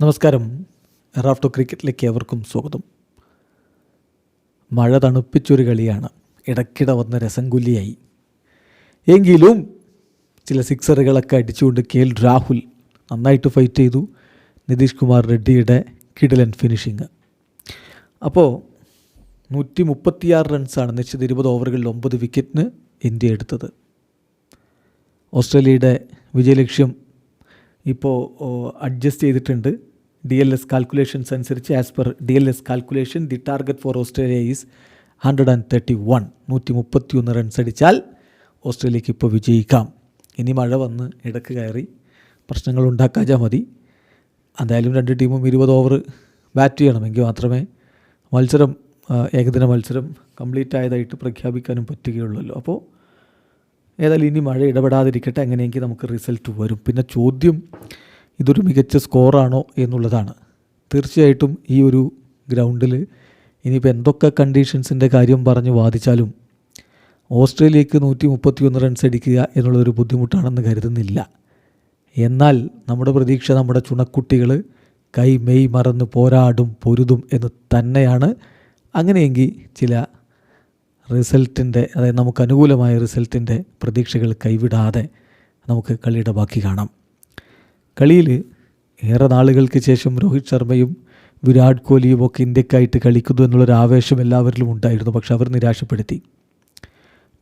നമസ്കാരം. റാഫ്റ്റോ ക്രിക്കറ്റിലേക്ക് ഏവർക്കും സ്വാഗതം. മഴ തണുപ്പിച്ചൊരു കളിയാണ്. ഇടയ്ക്കിടെ വന്ന രസംകുല്ലിയായി എങ്കിലും ചില സിക്സറുകളൊക്കെ അടിച്ചുകൊണ്ട് കെ എൽ രാഹുൽ നന്നായിട്ട് ഫൈറ്റ് ചെയ്തു. നിതീഷ് കുമാർ റെഡ്ഡിയുടെ കിഡിലൻ ഫിനിഷിങ് അപ്പോൾ നൂറ്റി മുപ്പത്തിയാറ് റൺസാണ് നിശ്ചിത ഇരുപത് ഓവറുകളിൽ ഒമ്പത് വിക്കറ്റിന് ഇന്ത്യ എടുത്തത്. ഓസ്ട്രേലിയയുടെ വിജയലക്ഷ്യം ഇപ്പോൾ അഡ്ജസ്റ്റ് ചെയ്തിട്ടുണ്ട്. ഡി എൽ എസ് കാൽക്കുലേഷൻസ് അനുസരിച്ച് as per D L S calculation the target for Australia is hundred and thirty one നൂറ്റി മുപ്പത്തി ഒന്ന് റൺസ് അടിച്ചാൽ ഓസ്ട്രേലിയക്ക് ഇപ്പോൾ വിജയിക്കാം. ഇനി മഴ വന്ന് ഇടയ്ക്ക് കയറി പ്രശ്നങ്ങൾ ഉണ്ടാക്കാച്ചാൽ മതി. എന്തായാലും രണ്ട് ടീമും ഇരുപത് ഓവർ ബാറ്റ് ചെയ്യണമെങ്കിൽ മാത്രമേ മത്സരം ഏകദിന മത്സരം കംപ്ലീറ്റ് ആയതായിട്ട് പ്രഖ്യാപിക്കാനും പറ്റുകയുള്ളല്ലോ. അപ്പോൾ ഏതായാലും ഇനി മഴ ഇടപെടാതിരിക്കട്ടെ അങ്ങനെയെങ്കിൽ നമുക്ക് റിസൾട്ട് വരും. പിന്നെ ചോദ്യം ഇതൊരു മികച്ച സ്കോറാണോ എന്നുള്ളതാണ്. തീർച്ചയായിട്ടും ഈ ഒരു ഗ്രൗണ്ടിൽ ഇനിയിപ്പോൾ എന്തൊക്കെ കണ്ടീഷൻസിന്റെ കാര്യം പറഞ്ഞ് വാദിച്ചാലും ഓസ്ട്രേലിയക്ക് നൂറ്റി മുപ്പത്തിയൊന്ന് റൺസ് അടിക്കുക എന്നുള്ളൊരു ബുദ്ധിമുട്ടാണെന്ന് കരുതുന്നില്ല. എന്നാൽ നമ്മുടെ പ്രതീക്ഷ നമ്മുടെ ചുണക്കുട്ടികൾ കൈ മെയ് മറന്ന് പോരാടും പൊരുതും എന്ന് തന്നെയാണ്. അങ്ങനെയെങ്കിൽ ചില റിസൾട്ടിന്റെ അതായത് നമുക്ക് അനുകൂലമായ റിസൾട്ടിന്റെ പ്രതീക്ഷകൾ കൈവിടാതെ നമുക്ക് കളിയുടെ ബാക്കി കാണാം. കളിയിൽ ഏറെ നാളുകൾക്ക് ശേഷം രോഹിത് ശർമ്മയും വിരാട് കോഹ്ലിയും ഒക്കെ ഇന്ത്യക്കായിട്ട് കളിക്കുന്നു എന്നുള്ളൊരു ആവേശം എല്ലാവരിലും ഉണ്ടായിരുന്നു. പക്ഷെ അവർ നിരാശപ്പെടുത്തി.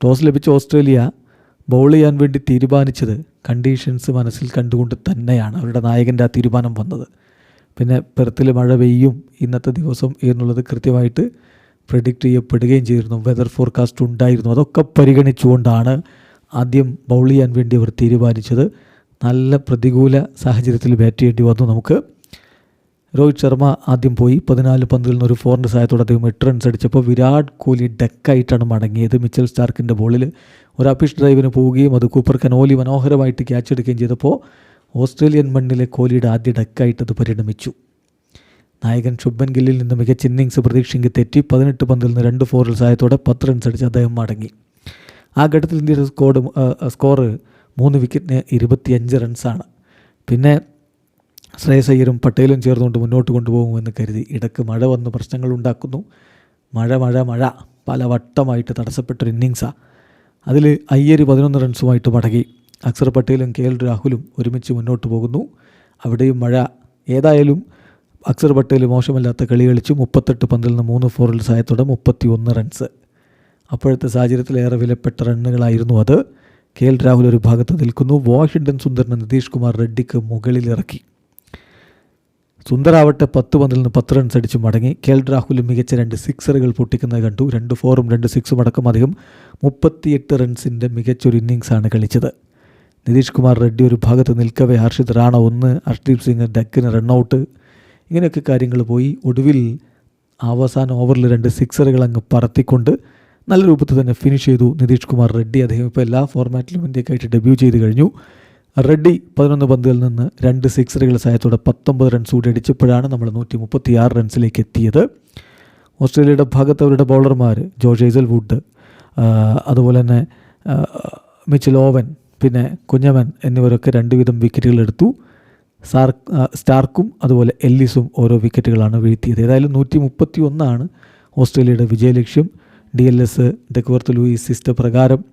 ടോസ് ലഭിച്ച ഓസ്ട്രേലിയ ബൗൾ ചെയ്യാൻ വേണ്ടി തീരുമാനിച്ചത് കണ്ടീഷൻസ് മനസ്സിൽ കണ്ടുകൊണ്ട് തന്നെയാണ്. അവരുടെ നായകന്റെ ആ തീരുമാനം വന്നത്. പിന്നെ പെർത്തിൽ മഴ പെയ്യും ഇന്നത്തെ ദിവസം എന്നുള്ളത് കൃത്യമായിട്ട് പ്രഡിക്റ്റ് ചെയ്യപ്പെടുകയും ചെയ്തിരുന്നു. വെതർ ഫോർകാസ്റ്റ് ഉണ്ടായിരുന്നു. അതൊക്കെ പരിഗണിച്ചുകൊണ്ടാണ് ആദ്യം ബൗൾ ചെയ്യാൻ വേണ്ടി അവർ തീരുമാനിച്ചത്. നല്ല പ്രതികൂല സാഹചര്യത്തിൽ ബാറ്റ് ചെയ്യേണ്ടി വന്നു നമുക്ക്. രോഹിത് ശർമ്മ ആദ്യം പോയി പതിനാല് പന്തിൽ നിന്ന് ഒരു ഫോറിന്റെ സഹായത്തോടെ അദ്ദേഹം എട്ട് റൺസ് അടിച്ചപ്പോൾ വിരാട് കോഹ്ലി ഡെക്കായിട്ടാണ് മടങ്ങിയത്. മിച്ചൽ സ്റ്റാർക്കിന്റെ ബോളിൽ ഒരു അഫീഷ് ഡ്രൈവിന് പോവുകയും അത് കൂപ്പർ കനോലി മനോഹരമായിട്ട് ക്യാച്ച് എടുക്കുകയും ചെയ്തപ്പോൾ ഓസ്ട്രേലിയൻ മണ്ണിലെ കോഹ്ലിയുടെ ആദ്യ ഡെക്കായിട്ട് അത് പരിണമിച്ചു. നായകൻ ശുഭൻ ഗില്ലിൽ നിന്ന് മികച്ച ഇന്നിങ്സ് പ്രതീക്ഷയ്ക്ക് തെറ്റി പതിനെട്ട് പന്തിൽ നിന്ന് രണ്ട് ഫോറിൽ സഹായത്തോടെ പത്ത് റൺസ് അടിച്ച് അദ്ദേഹം മടങ്ങി. ആ ഘട്ടത്തിൽ ഇന്ത്യയുടെ സ്കോഡ് സ്കോർ മൂന്ന് വിക്കറ്റിന് ഇരുപത്തിയഞ്ച് റൺസാണ് പിന്നെ ശ്രേയസ് അയ്യരും പട്ടേലും ചേർന്നുകൊണ്ട് മുന്നോട്ട് കൊണ്ടുപോകുമെന്ന് കരുതി ഇടയ്ക്ക് മഴ വന്ന് പ്രശ്നങ്ങൾ ഉണ്ടാക്കുന്നു. മഴ മഴ മഴ പല വട്ടമായിട്ട് തടസ്സപ്പെട്ടൊരു ഇന്നിങ്സാണ് അതിൽ അയ്യർ പതിനൊന്ന് റൺസുമായിട്ട് മടങ്ങി. അക്സർ പട്ടേലും കെ എൽ രാഹുലും ഒരുമിച്ച് മുന്നോട്ട് പോകുന്നു. അവിടെയും മഴ ഏതായാലും അക്സർ പട്ടേൽ മോശമല്ലാത്ത കളി കളിച്ചു. മുപ്പത്തെട്ട് പന്തിൽ നിന്ന് മൂന്ന് ഫോറിൽ സഹായത്തോടെ മുപ്പത്തി ഒന്ന് റൺസ് അപ്പോഴത്തെ സാഹചര്യത്തിൽ ഏറെ വിലപ്പെട്ട റണ്ണുകളായിരുന്നു അത്. കെ എൽ രാഹുൽ ഒരു ഭാഗത്ത് നിൽക്കുന്നു. വാഷിംഗ്ടൺ സുന്ദറിനെ നിതീഷ് കുമാർ റെഡ്ഡിക്ക് മുകളിലിറക്കി സുന്ദറാവട്ടെ പത്ത് പന്തിൽ നിന്ന് പത്ത് റൺസ് അടിച്ച് മടങ്ങി. കെ എൽ രാഹുൽ മികച്ച രണ്ട് സിക്സറുകൾ പൊട്ടിക്കുന്നത് കണ്ടു. രണ്ട് ഫോറും രണ്ട് സിക്സും അടക്കം അദ്ദേഹം മുപ്പത്തിയെട്ട് റൺസിന്റെ മികച്ചൊരു ഇന്നിങ്സാണ് കളിച്ചത്. നിതീഷ് കുമാർ റെഡ്ഡി ഒരു ഭാഗത്ത് നിൽക്കവേ. ഹർഷിത് റാണ ഒന്ന് ഹർഷ്ദീപ് സിംഗ് ഡക്കിന് റണ്ണൗട്ട് ഇങ്ങനെയൊക്കെ കാര്യങ്ങൾ പോയി. ഒടുവിൽ അവസാന ഓവറിൽ രണ്ട് സിക്സറുകൾ അങ്ങ് പറത്തിക്കൊണ്ട് നല്ല രൂപത്തിൽ തന്നെ ഫിനിഷ് ചെയ്തു. നിതീഷ് കുമാർ റെഡ്ഡി അദ്ദേഹം ഇപ്പോൾ എല്ലാ ഫോർമാറ്റിലും ഇന്ത്യക്കായിട്ട് ഡെബ്യൂ ചെയ്ത് കഴിഞ്ഞു. റെഡ്ഡി പതിനൊന്ന് പന്തുകളിൽ നിന്ന് രണ്ട് സിക്സറുകൾ സഹായത്തോടെ പത്തൊമ്പത് റൺസ് കൂടി അടിച്ചപ്പോഴാണ് നമ്മൾ നൂറ്റി മുപ്പത്തി ആറ് റൺസിലേക്ക് എത്തിയത്. ഓസ്ട്രേലിയയുടെ ഭാഗത്ത് അവരുടെ ബൗളർമാർ ജോർജ് ഏസൽ വുഡ് അതുപോലെ തന്നെ മിച്ചൽ ഓവൻ പിന്നെ കുഞ്ഞമൻ എന്നിവരൊക്കെ രണ്ട് വീതം വിക്കറ്റുകൾ എടുത്തു. സാർ സ്റ്റാർക്കും അതുപോലെ എല്ലിസും ഓരോ വിക്കറ്റുകളാണ് വീഴ്ത്തിയത്. ഏതായാലും നൂറ്റി മുപ്പത്തി ഒന്നാണ് ഓസ്ട്രേലിയയുടെ വിജയലക്ഷ്യം. D L S Duckworth Lewis system പ്രകാരം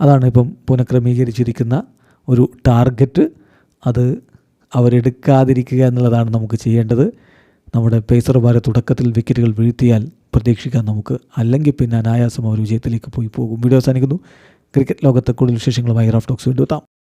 അതാണ് ഇപ്പം പുനഃക്രമീകരിച്ചിരിക്കുന്ന ഒരു ടാർഗറ്റ്. അത് അവരെടുക്കാതിരിക്കുക എന്നുള്ളതാണ് നമുക്ക് ചെയ്യേണ്ടത്. നമ്മുടെ പേസർമാരെ തുടക്കത്തിൽ വിക്കറ്റുകൾ വീഴ്ത്തിയാൽ പ്രതീക്ഷിക്കാം നമുക്ക്. അല്ലെങ്കിൽ പിന്നെ അനായാസം അവർ വിജയത്തിലേക്ക് പോയി പോകും. വീഡിയോ അവസാനിക്കുന്നു. ക്രിക്കറ്റ് ലോകത്തെ കൂടുതൽ വിശേഷങ്ങളുമായി റാഫ് ടോക്സ് വീണ്ടും എത്താം.